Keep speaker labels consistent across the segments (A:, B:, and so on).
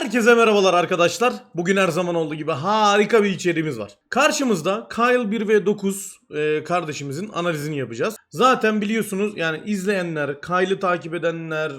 A: Herkese merhabalar arkadaşlar. Bugün her zaman olduğu gibi harika bir içeriğimiz var. Karşımızda Kyle 1v9 e, kardeşimizin analizini yapacağız. Zaten biliyorsunuz yani izleyenler, Kyle'ı takip edenler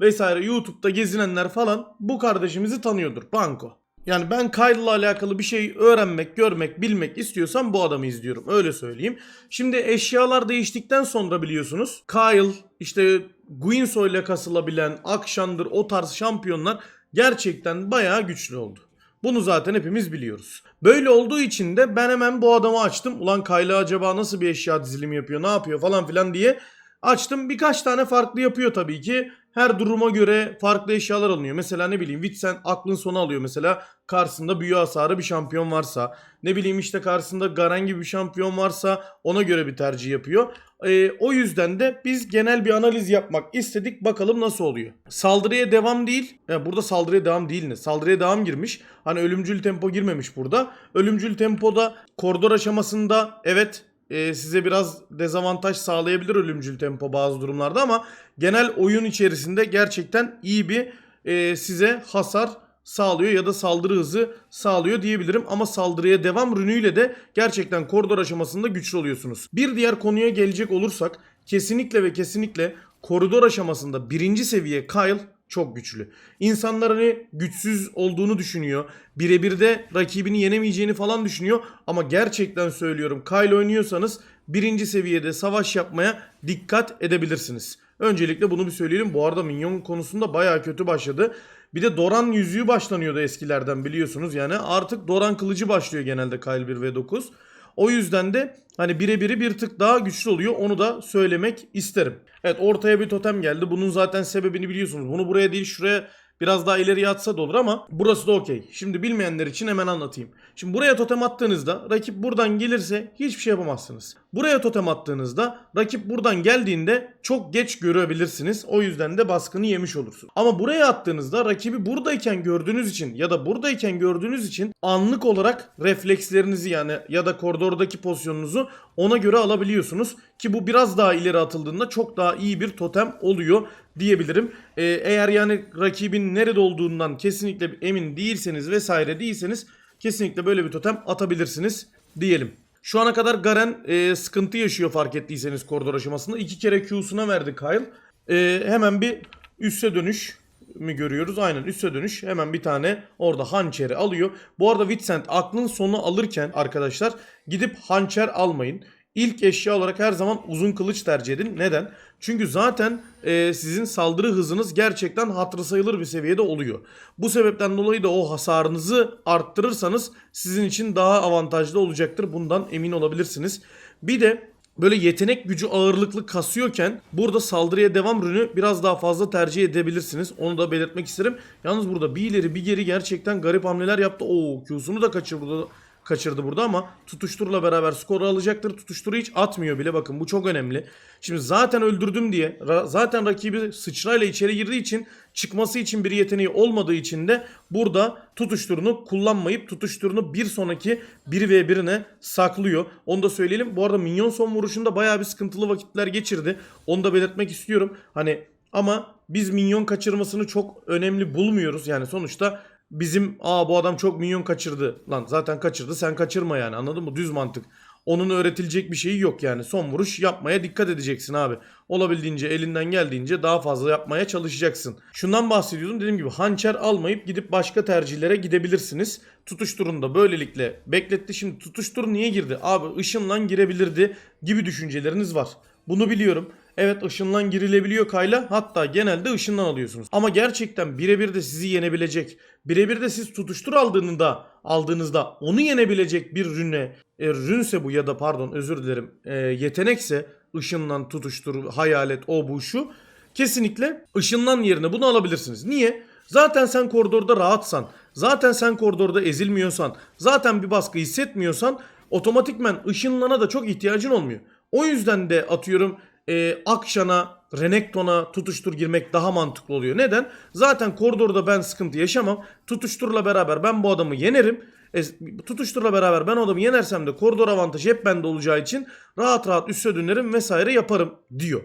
A: vesaire YouTube'da gezinenler falan bu kardeşimizi tanıyordur. Banko. Yani ben Kyle'la alakalı bir şey öğrenmek, görmek, bilmek istiyorsam bu adamı izliyorum. Öyle söyleyeyim. Şimdi eşyalar değiştikten sonra biliyorsunuz Kyle, işte Guinsoo ile kasılabilen, Akşan'dır o tarz şampiyonlar gerçekten bayağı güçlü oldu. Bunu zaten hepimiz biliyoruz. Böyle olduğu için de ben hemen bu adamı açtım. Ulan Kayla acaba nasıl bir eşya dizilimi yapıyor, ne yapıyor falan filan diye açtım. Birkaç tane farklı yapıyor tabii ki. Her duruma göre farklı eşyalar alınıyor. Mesela ne bileyim Witsen aklın sonu alıyor mesela. Karşısında büyü hasarı bir şampiyon varsa. Ne bileyim işte karşısında Garen gibi bir şampiyon varsa ona göre bir tercih yapıyor. Ee, o yüzden de biz genel bir analiz yapmak istedik. Bakalım nasıl oluyor. Saldırıya devam değil. Ya burada saldırıya devam değil ne? Saldırıya devam girmiş. Hani ölümcül tempo girmemiş burada. Ölümcül tempoda koridor aşamasında evet e, size biraz dezavantaj sağlayabilir ölümcül tempo bazı durumlarda ama genel oyun içerisinde gerçekten iyi bir e, size hasar sağlıyor ya da saldırı hızı sağlıyor diyebilirim ama saldırıya devam rünüyle de gerçekten koridor aşamasında güçlü oluyorsunuz. Bir diğer konuya gelecek olursak kesinlikle ve kesinlikle koridor aşamasında birinci seviye Kyle çok güçlü. İnsanlar hani güçsüz olduğunu düşünüyor. Birebir de rakibini yenemeyeceğini falan düşünüyor. Ama gerçekten söylüyorum Kyle oynuyorsanız birinci seviyede savaş yapmaya dikkat edebilirsiniz. Öncelikle bunu bir söyleyelim. Bu arada minyon konusunda baya kötü başladı. Bir de Doran yüzüğü başlanıyordu eskilerden biliyorsunuz. Yani artık Doran kılıcı başlıyor genelde Kyle 1 ve 9. O yüzden de hani birebiri bir tık daha güçlü oluyor. Onu da söylemek isterim. Evet ortaya bir totem geldi. Bunun zaten sebebini biliyorsunuz. Bunu buraya değil şuraya biraz daha ileriye atsa da olur ama burası da okey. Şimdi bilmeyenler için hemen anlatayım. Şimdi buraya totem attığınızda rakip buradan gelirse hiçbir şey yapamazsınız. Buraya totem attığınızda rakip buradan geldiğinde çok geç görebilirsiniz. O yüzden de baskını yemiş olursunuz. Ama buraya attığınızda rakibi buradayken gördüğünüz için ya da buradayken gördüğünüz için anlık olarak reflekslerinizi yani ya da koridordaki pozisyonunuzu ona göre alabiliyorsunuz. Ki bu biraz daha ileri atıldığında çok daha iyi bir totem oluyor diyebilirim. Ee, eğer yani rakibin nerede olduğundan kesinlikle emin değilseniz vesaire değilseniz kesinlikle böyle bir totem atabilirsiniz diyelim. Şu ana kadar Garen e, sıkıntı yaşıyor fark ettiyseniz koridor aşamasında. iki kere Q'suna verdi Kyle. E, hemen bir üste dönüş mi görüyoruz? Aynen üste dönüş. Hemen bir tane orada hançeri alıyor. Bu arada Vincent aklın sonu alırken arkadaşlar gidip hançer almayın. İlk eşya olarak her zaman uzun kılıç tercih edin. Neden? Çünkü zaten e, sizin saldırı hızınız gerçekten hatırı sayılır bir seviyede oluyor. Bu sebepten dolayı da o hasarınızı arttırırsanız sizin için daha avantajlı olacaktır. Bundan emin olabilirsiniz. Bir de böyle yetenek gücü ağırlıklı kasıyorken burada saldırıya devam rünü biraz daha fazla tercih edebilirsiniz. Onu da belirtmek isterim. Yalnız burada bir ileri bir geri gerçekten garip hamleler yaptı. Oo Q'sunu da kaçırdı kaçırdı burada ama tutuşturla beraber skoru alacaktır. Tutuşturu hiç atmıyor bile bakın bu çok önemli. Şimdi zaten öldürdüm diye zaten rakibi sıçrayla içeri girdiği için çıkması için bir yeteneği olmadığı için de burada tutuşturunu kullanmayıp tutuşturunu bir sonraki 1v1'ine saklıyor. Onu da söyleyelim. Bu arada minyon son vuruşunda bayağı bir sıkıntılı vakitler geçirdi. Onu da belirtmek istiyorum. Hani ama biz minyon kaçırmasını çok önemli bulmuyoruz. Yani sonuçta bizim aa bu adam çok minyon kaçırdı. Lan zaten kaçırdı sen kaçırma yani anladın mı? Düz mantık. Onun öğretilecek bir şeyi yok yani. Son vuruş yapmaya dikkat edeceksin abi. Olabildiğince elinden geldiğince daha fazla yapmaya çalışacaksın. Şundan bahsediyordum dediğim gibi hançer almayıp gidip başka tercihlere gidebilirsiniz. Tutuşturun da böylelikle bekletti. Şimdi tutuştur niye girdi? Abi ışınlan girebilirdi gibi düşünceleriniz var. Bunu biliyorum. Evet ışınlan girilebiliyor kayla. Hatta genelde ışından alıyorsunuz. Ama gerçekten birebir de sizi yenebilecek. Birebir de siz tutuştur aldığında aldığınızda onu yenebilecek bir rüne e, rünse bu ya da pardon özür dilerim e, yetenekse ışınlan tutuştur hayalet o bu şu kesinlikle ışınlan yerine bunu alabilirsiniz. Niye? Zaten sen koridorda rahatsan, zaten sen koridorda ezilmiyorsan, zaten bir baskı hissetmiyorsan otomatikmen ışınlana da çok ihtiyacın olmuyor. O yüzden de atıyorum e, Akşan'a, Renekton'a tutuştur girmek daha mantıklı oluyor. Neden? Zaten koridorda ben sıkıntı yaşamam. Tutuşturla beraber ben bu adamı yenerim. E, tutuşturla beraber ben adamı yenersem de koridor avantajı hep bende olacağı için rahat rahat üste dönerim vesaire yaparım diyor.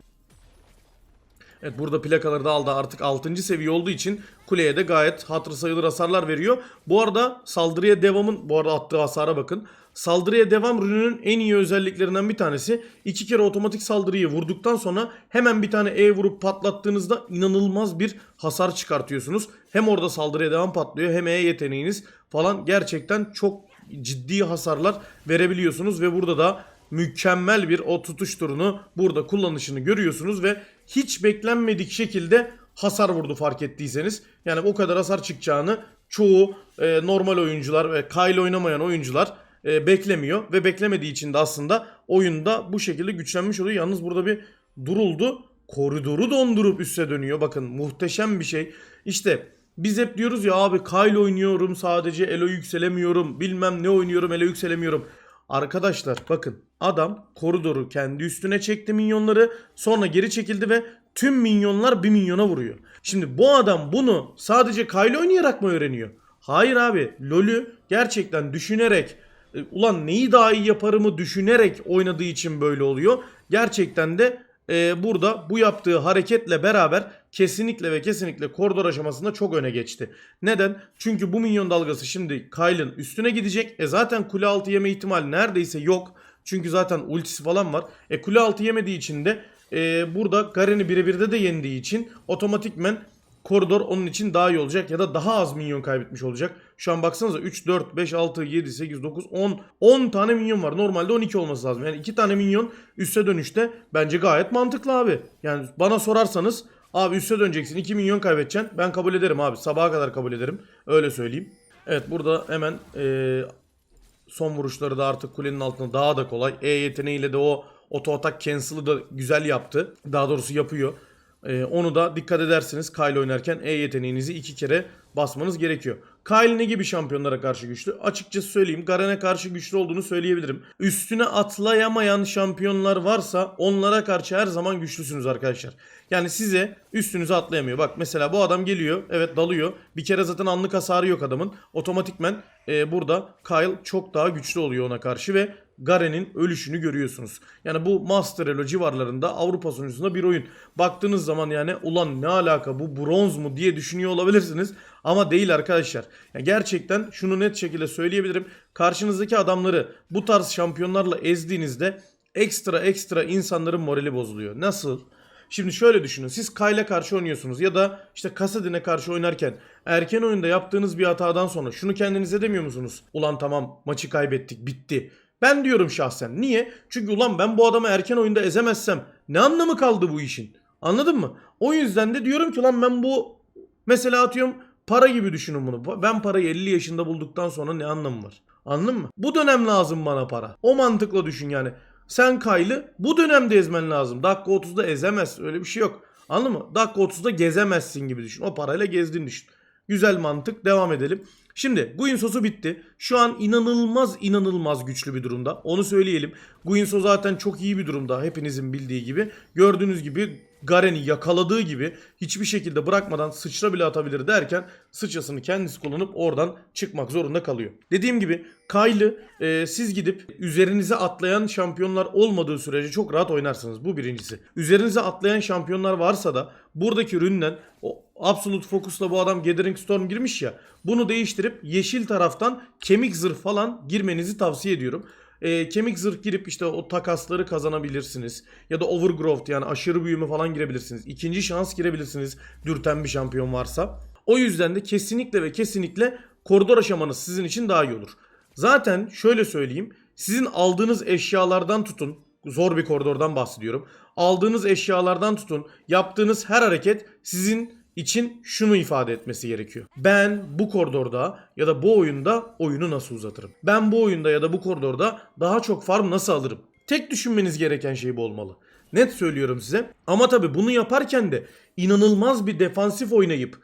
A: Evet burada plakaları da aldı artık 6. seviye olduğu için kuleye de gayet hatırı sayılır hasarlar veriyor. Bu arada saldırıya devamın bu arada attığı hasara bakın. Saldırıya devam rününün en iyi özelliklerinden bir tanesi iki kere otomatik saldırıyı vurduktan sonra hemen bir tane E vurup patlattığınızda inanılmaz bir hasar çıkartıyorsunuz. Hem orada saldırıya devam patlıyor hem E yeteneğiniz falan gerçekten çok ciddi hasarlar verebiliyorsunuz ve burada da mükemmel bir o tutuş turunu burada kullanışını görüyorsunuz ve hiç beklenmedik şekilde hasar vurdu fark ettiyseniz. Yani o kadar hasar çıkacağını çoğu e, normal oyuncular ve Kyle oynamayan oyuncular e, beklemiyor ve beklemediği için de aslında oyunda bu şekilde güçlenmiş oluyor. Yalnız burada bir duruldu. Koridoru dondurup üste dönüyor. Bakın muhteşem bir şey. İşte biz hep diyoruz ya abi Kyle oynuyorum sadece elo yükselemiyorum. Bilmem ne oynuyorum elo yükselemiyorum. Arkadaşlar bakın adam koridoru kendi üstüne çekti minyonları sonra geri çekildi ve tüm minyonlar bir minyona vuruyor. Şimdi bu adam bunu sadece Kyle oynayarak mı öğreniyor? Hayır abi LoL'ü gerçekten düşünerek e, ulan neyi daha iyi yaparımı düşünerek oynadığı için böyle oluyor. Gerçekten de e, burada bu yaptığı hareketle beraber kesinlikle ve kesinlikle koridor aşamasında çok öne geçti. Neden? Çünkü bu minyon dalgası şimdi Kyle'ın üstüne gidecek. E zaten kule altı yeme ihtimali neredeyse yok. Çünkü zaten ultisi falan var. E kule altı yemediği için de e, burada Garen'i birebirde de yendiği için otomatikmen koridor onun için daha iyi olacak ya da daha az minyon kaybetmiş olacak. Şu an baksanıza 3, 4, 5, 6, 7, 8, 9, 10. 10 tane minyon var. Normalde 12 olması lazım. Yani 2 tane minyon üste dönüşte bence gayet mantıklı abi. Yani bana sorarsanız abi üste döneceksin 2 milyon kaybedeceksin. Ben kabul ederim abi. Sabaha kadar kabul ederim. Öyle söyleyeyim. Evet burada hemen eee, son vuruşları da artık kulenin altında daha da kolay. E yeteneğiyle de o auto atak cancel'ı da güzel yaptı. Daha doğrusu yapıyor. Ee, onu da dikkat edersiniz Kyle oynarken E yeteneğinizi iki kere basmanız gerekiyor. Kyle ne gibi şampiyonlara karşı güçlü? Açıkçası söyleyeyim Garen'e karşı güçlü olduğunu söyleyebilirim. Üstüne atlayamayan şampiyonlar varsa onlara karşı her zaman güçlüsünüz arkadaşlar. Yani size üstünüze atlayamıyor. Bak mesela bu adam geliyor evet dalıyor. Bir kere zaten anlık hasarı yok adamın. Otomatikmen e, burada Kyle çok daha güçlü oluyor ona karşı ve Garen'in ölüşünü görüyorsunuz. Yani bu Master Elo civarlarında Avrupa sunucusunda bir oyun. Baktığınız zaman yani ulan ne alaka bu bronz mu diye düşünüyor olabilirsiniz. Ama değil arkadaşlar. Yani gerçekten şunu net şekilde söyleyebilirim. Karşınızdaki adamları bu tarz şampiyonlarla ezdiğinizde ekstra ekstra insanların morali bozuluyor. Nasıl? Şimdi şöyle düşünün. Siz Kyle'a karşı oynuyorsunuz ya da işte Kasadin'e karşı oynarken erken oyunda yaptığınız bir hatadan sonra şunu kendinize demiyor musunuz? Ulan tamam maçı kaybettik bitti. Ben diyorum şahsen. Niye? Çünkü ulan ben bu adamı erken oyunda ezemezsem ne anlamı kaldı bu işin? Anladın mı? O yüzden de diyorum ki lan ben bu mesela atıyorum para gibi düşünün bunu. Ben parayı 50 yaşında bulduktan sonra ne anlamı var? Anladın mı? Bu dönem lazım bana para. O mantıkla düşün yani. Sen Kaylı bu dönemde ezmen lazım. Dakika 30'da ezemez. Öyle bir şey yok. Anladın mı? Dakika 30'da gezemezsin gibi düşün. O parayla gezdiğini düşün. Güzel mantık. Devam edelim. Şimdi Guinsos'u bitti. Şu an inanılmaz inanılmaz güçlü bir durumda. Onu söyleyelim. Guinso zaten çok iyi bir durumda. Hepinizin bildiği gibi. Gördüğünüz gibi Garen'i yakaladığı gibi hiçbir şekilde bırakmadan sıçra bile atabilir derken sıçrasını kendisi kullanıp oradan çıkmak zorunda kalıyor. Dediğim gibi Kyle'ı e, siz gidip üzerinize atlayan şampiyonlar olmadığı sürece çok rahat oynarsınız. Bu birincisi. Üzerinize atlayan şampiyonlar varsa da buradaki üründen o Absolute Focus'la bu adam Gathering Storm girmiş ya bunu değiştirip yeşil taraftan kemik zırh falan girmenizi tavsiye ediyorum. E, kemik zırh girip işte o takasları kazanabilirsiniz. Ya da overgrowth yani aşırı büyüme falan girebilirsiniz. İkinci şans girebilirsiniz dürten bir şampiyon varsa. O yüzden de kesinlikle ve kesinlikle koridor aşamanız sizin için daha iyi olur. Zaten şöyle söyleyeyim. Sizin aldığınız eşyalardan tutun. Zor bir koridordan bahsediyorum. Aldığınız eşyalardan tutun. Yaptığınız her hareket sizin için şunu ifade etmesi gerekiyor. Ben bu koridorda ya da bu oyunda oyunu nasıl uzatırım? Ben bu oyunda ya da bu koridorda daha çok farm nasıl alırım? Tek düşünmeniz gereken şey bu olmalı. Net söylüyorum size. Ama tabi bunu yaparken de inanılmaz bir defansif oynayıp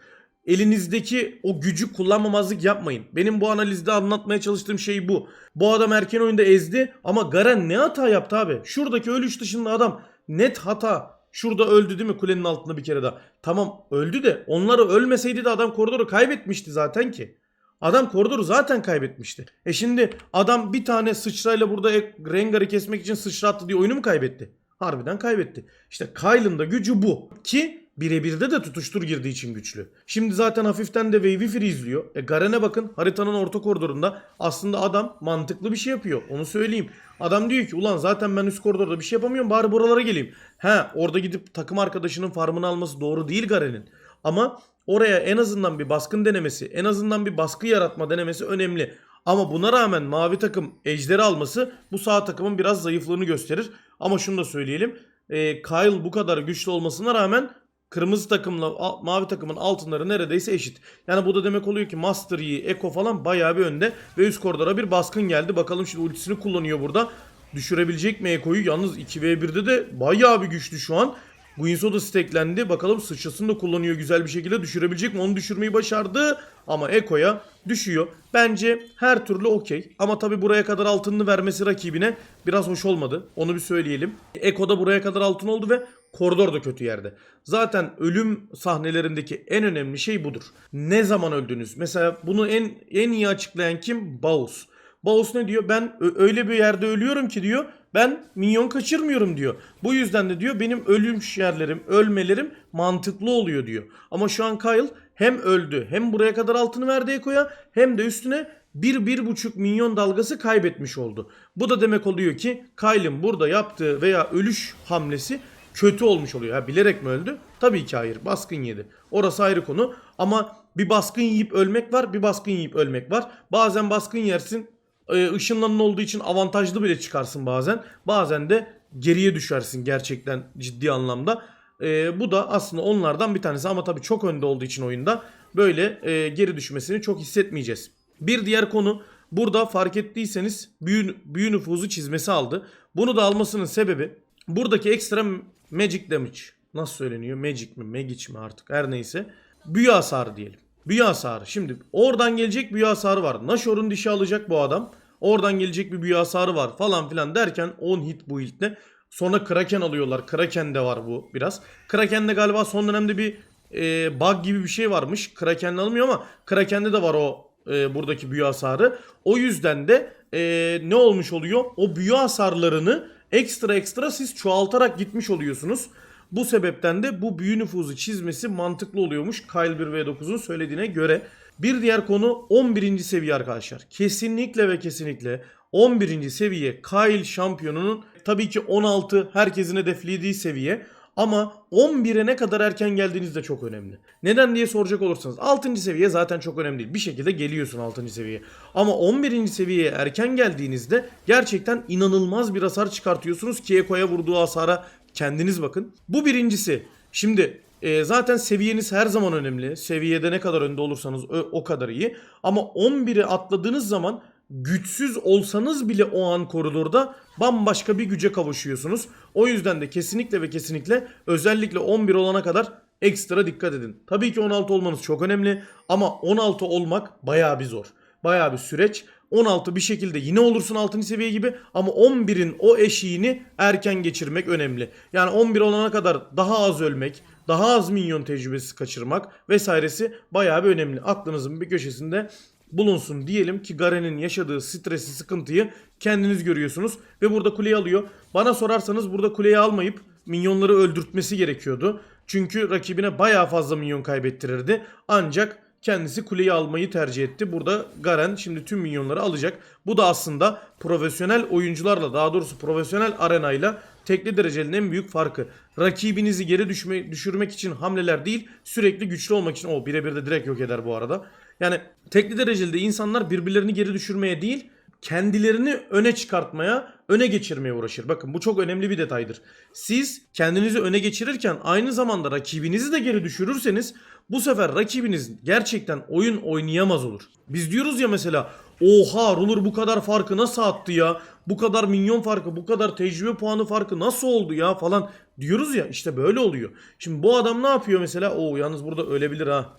A: elinizdeki o gücü kullanmamazlık yapmayın. Benim bu analizde anlatmaya çalıştığım şey bu. Bu adam erken oyunda ezdi ama Garen ne hata yaptı abi? Şuradaki ölüş dışında adam net hata. Şurada öldü değil mi kulenin altında bir kere daha. Tamam öldü de onları ölmeseydi de adam koridoru kaybetmişti zaten ki. Adam koridoru zaten kaybetmişti. E şimdi adam bir tane sıçrayla burada Rengar'ı kesmek için sıçrattı diye oyunu mu kaybetti? Harbiden kaybetti. İşte Kyle'ın da gücü bu. Ki birebirde de tutuştur girdiği için güçlü. Şimdi zaten hafiften de Wave'i freeze'liyor. E Garen'e bakın haritanın orta koridorunda aslında adam mantıklı bir şey yapıyor. Onu söyleyeyim. Adam diyor ki ulan zaten ben üst koridorda bir şey yapamıyorum bari buralara geleyim. He orada gidip takım arkadaşının farmını alması doğru değil Garen'in. Ama oraya en azından bir baskın denemesi, en azından bir baskı yaratma denemesi önemli. Ama buna rağmen mavi takım ejderi alması bu sağ takımın biraz zayıflığını gösterir. Ama şunu da söyleyelim. E, Kyle bu kadar güçlü olmasına rağmen kırmızı takımla mavi takımın altınları neredeyse eşit. Yani bu da demek oluyor ki Master Yi, Eko falan bayağı bir önde ve üst koridora bir baskın geldi. Bakalım şimdi ultisini kullanıyor burada. Düşürebilecek mi Eko'yu? Yalnız 2v1'de de bayağı bir güçlü şu an. Guinsoo da steklendi. Bakalım sıçrasını da kullanıyor güzel bir şekilde. Düşürebilecek mi? Onu düşürmeyi başardı. Ama Eko'ya düşüyor. Bence her türlü okey. Ama tabi buraya kadar altınını vermesi rakibine biraz hoş olmadı. Onu bir söyleyelim. Eko da buraya kadar altın oldu ve koridor da kötü yerde. Zaten ölüm sahnelerindeki en önemli şey budur. Ne zaman öldünüz? Mesela bunu en en iyi açıklayan kim? Baus. Baus ne diyor? Ben öyle bir yerde ölüyorum ki diyor. Ben minyon kaçırmıyorum diyor. Bu yüzden de diyor benim ölüm yerlerim, ölmelerim mantıklı oluyor diyor. Ama şu an Kyle hem öldü hem buraya kadar altını verdi Eko'ya hem de üstüne 1-1,5 milyon dalgası kaybetmiş oldu. Bu da demek oluyor ki Kyle'ın burada yaptığı veya ölüş hamlesi kötü olmuş oluyor. Ha bilerek mi öldü? Tabii ki hayır. Baskın yedi. Orası ayrı konu. Ama bir baskın yiyip ölmek var, bir baskın yiyip ölmek var. Bazen baskın yersin, e, ışınlanın olduğu için avantajlı bile çıkarsın bazen. Bazen de geriye düşersin gerçekten ciddi anlamda. E, bu da aslında onlardan bir tanesi ama tabii çok önde olduğu için oyunda böyle e, geri düşmesini çok hissetmeyeceğiz. Bir diğer konu burada fark ettiyseniz büyü, büyü nüfuzu çizmesi aldı. Bunu da almasının sebebi buradaki ekstra magic damage. Nasıl söyleniyor? Magic mi? Magic mi artık? Her neyse. Büyü hasarı diyelim. Büyü hasarı. Şimdi oradan gelecek büyü hasarı var. Nashor'un dişi alacak bu adam. Oradan gelecek bir büyü hasarı var falan filan derken 10 hit bu ilkte. Sonra Kraken alıyorlar. Kraken de var bu biraz. Kraken'de galiba son dönemde bir e, bug gibi bir şey varmış. Kraken'de alınmıyor ama Kraken'de de var o e, buradaki büyü hasarı. O yüzden de e, ne olmuş oluyor? O büyü hasarlarını ekstra ekstra siz çoğaltarak gitmiş oluyorsunuz. Bu sebepten de bu büyü nüfuzu çizmesi mantıklı oluyormuş Kyle 1v9'un söylediğine göre. Bir diğer konu 11. seviye arkadaşlar. Kesinlikle ve kesinlikle 11. seviye Kyle şampiyonunun tabii ki 16 herkesin hedeflediği seviye. Ama 11'e ne kadar erken geldiğiniz de çok önemli. Neden diye soracak olursanız 6. seviye zaten çok önemli değil. Bir şekilde geliyorsun 6. seviyeye. Ama 11. seviyeye erken geldiğinizde gerçekten inanılmaz bir hasar çıkartıyorsunuz ki Eko'ya vurduğu hasara kendiniz bakın. Bu birincisi. Şimdi e, zaten seviyeniz her zaman önemli. Seviyede ne kadar önde olursanız o, o kadar iyi. Ama 11'e atladığınız zaman güçsüz olsanız bile o an koridorda bambaşka bir güce kavuşuyorsunuz. O yüzden de kesinlikle ve kesinlikle özellikle 11 olana kadar ekstra dikkat edin. Tabii ki 16 olmanız çok önemli ama 16 olmak bayağı bir zor. Bayağı bir süreç. 16 bir şekilde yine olursun 6. seviye gibi ama 11'in o eşiğini erken geçirmek önemli. Yani 11 olana kadar daha az ölmek, daha az minyon tecrübesi kaçırmak vesairesi bayağı bir önemli. Aklınızın bir köşesinde bulunsun diyelim ki Garen'in yaşadığı stresi, sıkıntıyı kendiniz görüyorsunuz ve burada kuleyi alıyor. Bana sorarsanız burada kuleyi almayıp minyonları öldürtmesi gerekiyordu. Çünkü rakibine bayağı fazla minyon kaybettirirdi. Ancak kendisi kuleyi almayı tercih etti. Burada Garen şimdi tüm minyonları alacak. Bu da aslında profesyonel oyuncularla daha doğrusu profesyonel arenayla tekli derecenin en büyük farkı. Rakibinizi geri düşme, düşürmek için hamleler değil sürekli güçlü olmak için o birebir de direkt yok eder bu arada. Yani tekli dereceli insanlar birbirlerini geri düşürmeye değil kendilerini öne çıkartmaya, öne geçirmeye uğraşır. Bakın bu çok önemli bir detaydır. Siz kendinizi öne geçirirken aynı zamanda rakibinizi de geri düşürürseniz bu sefer rakibiniz gerçekten oyun oynayamaz olur. Biz diyoruz ya mesela oha Ruler bu kadar farkı nasıl attı ya? Bu kadar minyon farkı, bu kadar tecrübe puanı farkı nasıl oldu ya falan diyoruz ya işte böyle oluyor. Şimdi bu adam ne yapıyor mesela? Oo yalnız burada ölebilir ha.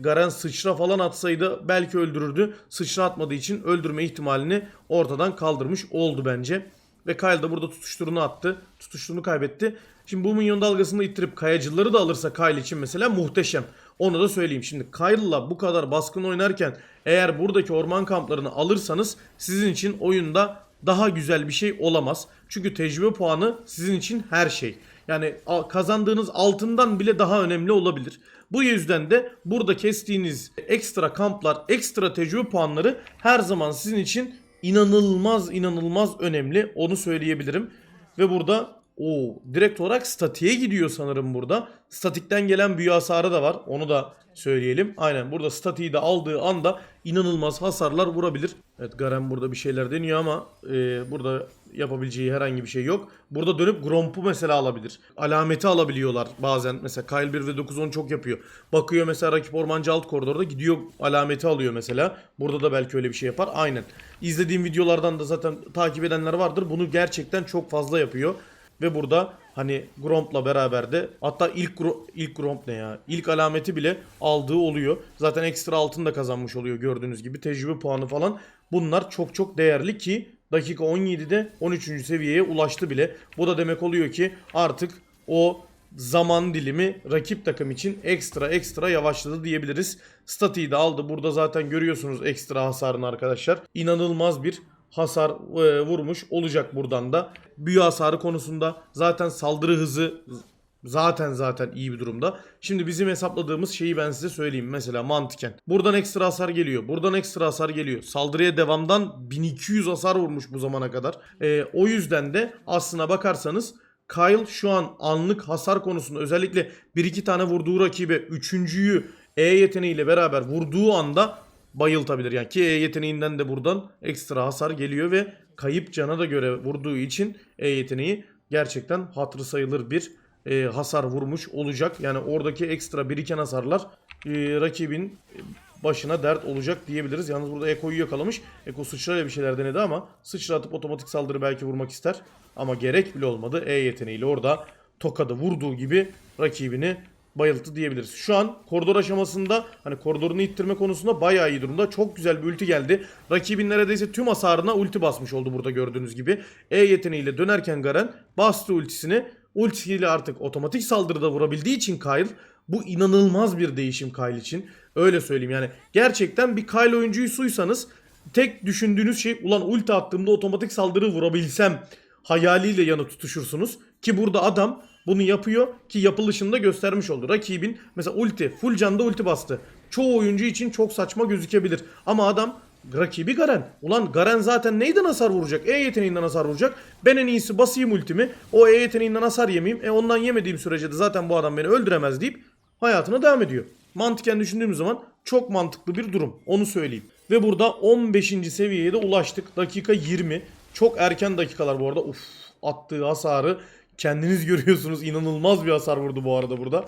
A: Garen sıçra falan atsaydı belki öldürürdü. Sıçra atmadığı için öldürme ihtimalini ortadan kaldırmış oldu bence. Ve Kyle da burada tutuşturunu attı. Tutuşturunu kaybetti. Şimdi bu minyon dalgasını ittirip kayacıları da alırsa Kyle için mesela muhteşem. Onu da söyleyeyim. Şimdi Kyle'la bu kadar baskın oynarken eğer buradaki orman kamplarını alırsanız sizin için oyunda daha güzel bir şey olamaz. Çünkü tecrübe puanı sizin için her şey. Yani kazandığınız altından bile daha önemli olabilir. Bu yüzden de burada kestiğiniz ekstra kamplar, ekstra tecrübe puanları her zaman sizin için inanılmaz inanılmaz önemli. Onu söyleyebilirim. Ve burada o direkt olarak statiğe gidiyor sanırım burada. Statikten gelen büyü hasarı da var. Onu da söyleyelim. Aynen burada statiği de aldığı anda inanılmaz hasarlar vurabilir. Evet Garen burada bir şeyler deniyor ama e, burada yapabileceği herhangi bir şey yok. Burada dönüp Gromp'u mesela alabilir. Alameti alabiliyorlar bazen. Mesela Kyle 1 ve 9-10 çok yapıyor. Bakıyor mesela rakip ormancı alt koridorda gidiyor alameti alıyor mesela. Burada da belki öyle bir şey yapar. Aynen. İzlediğim videolardan da zaten takip edenler vardır. Bunu gerçekten çok fazla yapıyor. Ve burada hani Gromp'la beraber de hatta ilk ilk Gromp ne ya? İlk alameti bile aldığı oluyor. Zaten ekstra altın da kazanmış oluyor gördüğünüz gibi. Tecrübe puanı falan. Bunlar çok çok değerli ki dakika 17'de 13. seviyeye ulaştı bile. Bu da demek oluyor ki artık o zaman dilimi rakip takım için ekstra ekstra yavaşladı diyebiliriz. Statiği de aldı. Burada zaten görüyorsunuz ekstra hasarını arkadaşlar. İnanılmaz bir hasar e, vurmuş olacak buradan da. Büyü hasarı konusunda zaten saldırı hızı zaten zaten iyi bir durumda. Şimdi bizim hesapladığımız şeyi ben size söyleyeyim. Mesela mantıken. Buradan ekstra hasar geliyor. Buradan ekstra hasar geliyor. Saldırıya devamdan 1200 hasar vurmuş bu zamana kadar. E, o yüzden de aslına bakarsanız Kyle şu an anlık hasar konusunda özellikle 1-2 tane vurduğu rakibe üçüncüyü E yeteneğiyle beraber vurduğu anda bayıltabilir. Yani ki yeteneğinden de buradan ekstra hasar geliyor ve kayıp cana da göre vurduğu için E yeteneği gerçekten hatırı sayılır bir e, hasar vurmuş olacak. Yani oradaki ekstra biriken hasarlar e, rakibin başına dert olacak diyebiliriz. Yalnız burada Eko'yu yakalamış. Eko sıçrayla bir şeyler denedi ama sıçra atıp otomatik saldırı belki vurmak ister. Ama gerek bile olmadı. E yeteneğiyle orada tokadı vurduğu gibi rakibini bayılttı diyebiliriz. Şu an koridor aşamasında hani koridorunu ittirme konusunda bayağı iyi durumda. Çok güzel bir ulti geldi. Rakibin neredeyse tüm hasarına ulti basmış oldu burada gördüğünüz gibi. E yeteneğiyle dönerken Garen bastı ultisini. Ultisiyle artık otomatik saldırıda vurabildiği için Kyle bu inanılmaz bir değişim Kyle için. Öyle söyleyeyim yani. Gerçekten bir Kyle oyuncuysanız tek düşündüğünüz şey ulan ulti attığımda otomatik saldırı vurabilsem hayaliyle yanı tutuşursunuz. Ki burada adam bunu yapıyor ki yapılışında göstermiş oldu. Rakibin mesela ulti full canda ulti bastı. Çoğu oyuncu için çok saçma gözükebilir. Ama adam rakibi Garen. Ulan Garen zaten neyden hasar vuracak? E yeteneğinden hasar vuracak. Ben en iyisi basayım ultimi. O E yeteneğinden hasar yemeyeyim. E ondan yemediğim sürece de zaten bu adam beni öldüremez deyip hayatına devam ediyor. Mantıken düşündüğümüz zaman çok mantıklı bir durum. Onu söyleyeyim. Ve burada 15. seviyeye de ulaştık. Dakika 20. Çok erken dakikalar bu arada. Uf attığı hasarı kendiniz görüyorsunuz. İnanılmaz bir hasar vurdu bu arada burada.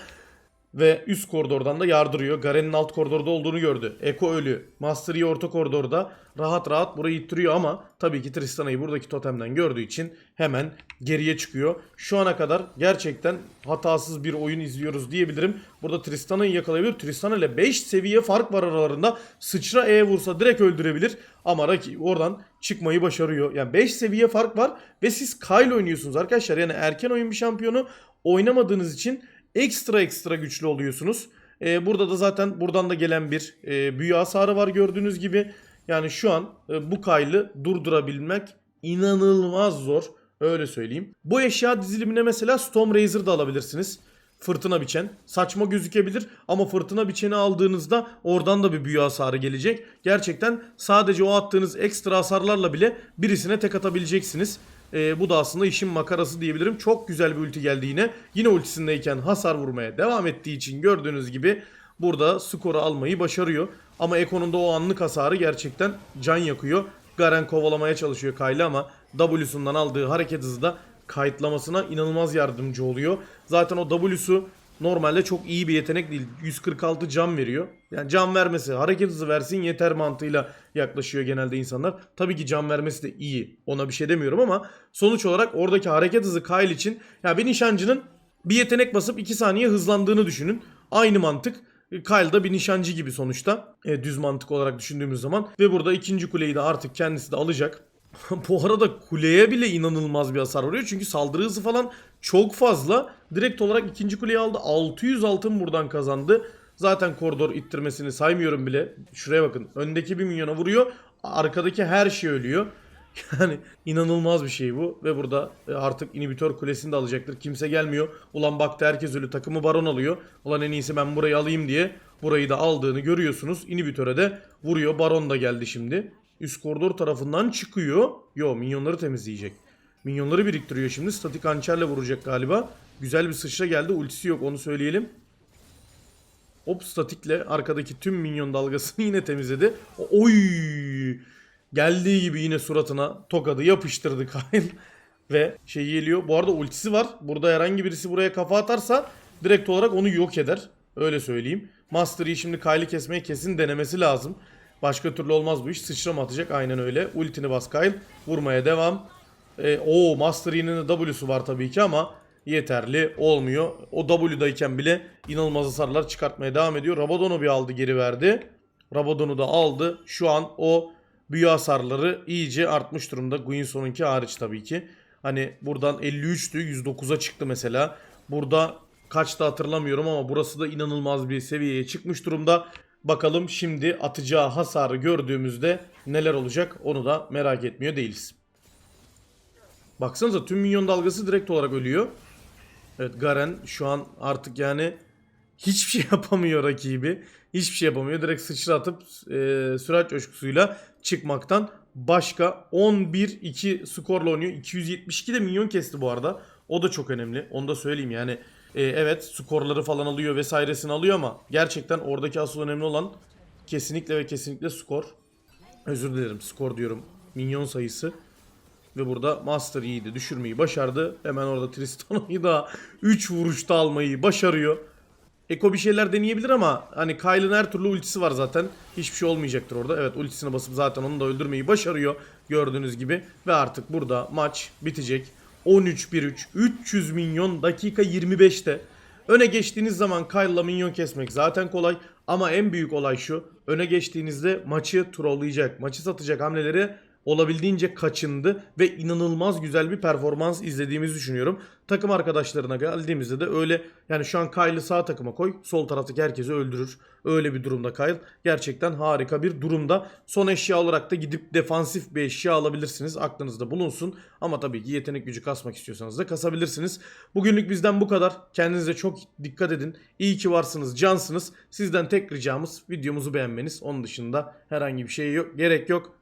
A: Ve üst koridordan da yardırıyor. Garen'in alt koridorda olduğunu gördü. Eko ölü. Master orta koridorda rahat rahat burayı ittiriyor ama tabii ki Tristana'yı buradaki totemden gördüğü için hemen geriye çıkıyor. Şu ana kadar gerçekten hatasız bir oyun izliyoruz diyebilirim. Burada Tristana'yı yakalayabilir. Tristana ile 5 seviye fark var aralarında. Sıçra E vursa direkt öldürebilir. Ama rakip oradan çıkmayı başarıyor. Yani 5 seviye fark var ve siz Kyle oynuyorsunuz arkadaşlar. Yani erken oyun bir şampiyonu oynamadığınız için ekstra ekstra güçlü oluyorsunuz. Ee, burada da zaten buradan da gelen bir e, büyü hasarı var gördüğünüz gibi. Yani şu an e, bu kaylı durdurabilmek inanılmaz zor. Öyle söyleyeyim. Bu eşya dizilimine mesela Storm Razor da alabilirsiniz. Fırtına biçen. Saçma gözükebilir ama fırtına biçeni aldığınızda oradan da bir büyü hasarı gelecek. Gerçekten sadece o attığınız ekstra hasarlarla bile birisine tek atabileceksiniz. Ee, bu da aslında işin makarası diyebilirim. Çok güzel bir ulti geldi yine. Yine ultisindeyken hasar vurmaya devam ettiği için gördüğünüz gibi burada skoru almayı başarıyor. Ama Eko'nun da o anlık hasarı gerçekten can yakıyor. Garen kovalamaya çalışıyor Kyle ama W'sundan aldığı hareket hızı da kayıtlamasına inanılmaz yardımcı oluyor. Zaten o W'su normalde çok iyi bir yetenek değil. 146 can veriyor. Yani can vermesi, hareket hızı versin yeter mantığıyla yaklaşıyor genelde insanlar. Tabii ki can vermesi de iyi. Ona bir şey demiyorum ama sonuç olarak oradaki hareket hızı Kyle için ya bir nişancının bir yetenek basıp 2 saniye hızlandığını düşünün. Aynı mantık. Kyle da bir nişancı gibi sonuçta. E, düz mantık olarak düşündüğümüz zaman. Ve burada ikinci kuleyi de artık kendisi de alacak. Bu arada kuleye bile inanılmaz bir hasar vuruyor. Çünkü saldırı hızı falan çok fazla. Direkt olarak ikinci kuleyi aldı. 600 altın buradan kazandı. Zaten koridor ittirmesini saymıyorum bile. Şuraya bakın. Öndeki bir milyona vuruyor. Arkadaki her şey ölüyor. Yani inanılmaz bir şey bu ve burada e, artık inhibitör kulesini de alacaktır. Kimse gelmiyor. Ulan baktı herkes ölü takımı baron alıyor. Ulan en iyisi ben burayı alayım diye burayı da aldığını görüyorsunuz. İnhibitöre de vuruyor. Baron da geldi şimdi. Üst koridor tarafından çıkıyor. Yo minyonları temizleyecek. Minyonları biriktiriyor şimdi. Statik hançerle vuracak galiba. Güzel bir sıçra geldi. Ultisi yok onu söyleyelim. Hop statikle arkadaki tüm minyon dalgasını yine temizledi. Oy! Geldiği gibi yine suratına tokadı yapıştırdı Kayn. Ve şey geliyor. Bu arada ultisi var. Burada herhangi birisi buraya kafa atarsa direkt olarak onu yok eder. Öyle söyleyeyim. Master Yi şimdi Kyle'ı kesmeye kesin denemesi lazım. Başka türlü olmaz bu iş. Sıçrama atacak aynen öyle. Ultini bas Kyle. Vurmaya devam. E, o Master Yi'nin de W'su var tabii ki ama yeterli olmuyor. O W'dayken bile inanılmaz hasarlar çıkartmaya devam ediyor. Rabadon'u bir aldı geri verdi. Rabadon'u da aldı. Şu an o büyü hasarları iyice artmış durumda. Guinsoo'nunki hariç tabii ki. Hani buradan 53'tü 109'a çıktı mesela. Burada kaçta hatırlamıyorum ama burası da inanılmaz bir seviyeye çıkmış durumda. Bakalım şimdi atacağı hasarı gördüğümüzde neler olacak onu da merak etmiyor değiliz. Baksanıza tüm minyon dalgası direkt olarak ölüyor. Evet Garen şu an artık yani hiçbir şey yapamıyor rakibi. Hiçbir şey yapamıyor. Direkt sıçra atıp e, sürat coşkusuyla çıkmaktan başka 11-2 skorla oynuyor. 272 de milyon kesti bu arada. O da çok önemli. Onu da söyleyeyim yani. e, evet skorları falan alıyor vesairesini alıyor ama gerçekten oradaki asıl önemli olan kesinlikle ve kesinlikle skor. Özür dilerim skor diyorum. Minyon sayısı. Ve burada Master Yi'yi düşürmeyi başardı. Hemen orada Tristana'yı da 3 vuruşta almayı başarıyor. Eko bir şeyler deneyebilir ama hani Kyle'ın her türlü ultisi var zaten. Hiçbir şey olmayacaktır orada. Evet ultisine basıp zaten onu da öldürmeyi başarıyor. Gördüğünüz gibi. Ve artık burada maç bitecek. 13-1-3. 300 milyon dakika 25'te. Öne geçtiğiniz zaman Kyle'la minyon kesmek zaten kolay. Ama en büyük olay şu. Öne geçtiğinizde maçı trollayacak. Maçı satacak hamleleri olabildiğince kaçındı ve inanılmaz güzel bir performans izlediğimizi düşünüyorum. Takım arkadaşlarına geldiğimizde de öyle yani şu an Kyle'ı sağ takıma koy sol taraftaki herkesi öldürür. Öyle bir durumda Kyle. Gerçekten harika bir durumda. Son eşya olarak da gidip defansif bir eşya alabilirsiniz. Aklınızda bulunsun. Ama tabii ki yetenek gücü kasmak istiyorsanız da kasabilirsiniz. Bugünlük bizden bu kadar. Kendinize çok dikkat edin. İyi ki varsınız, cansınız. Sizden tek ricamız videomuzu beğenmeniz. Onun dışında herhangi bir şey yok. Gerek yok.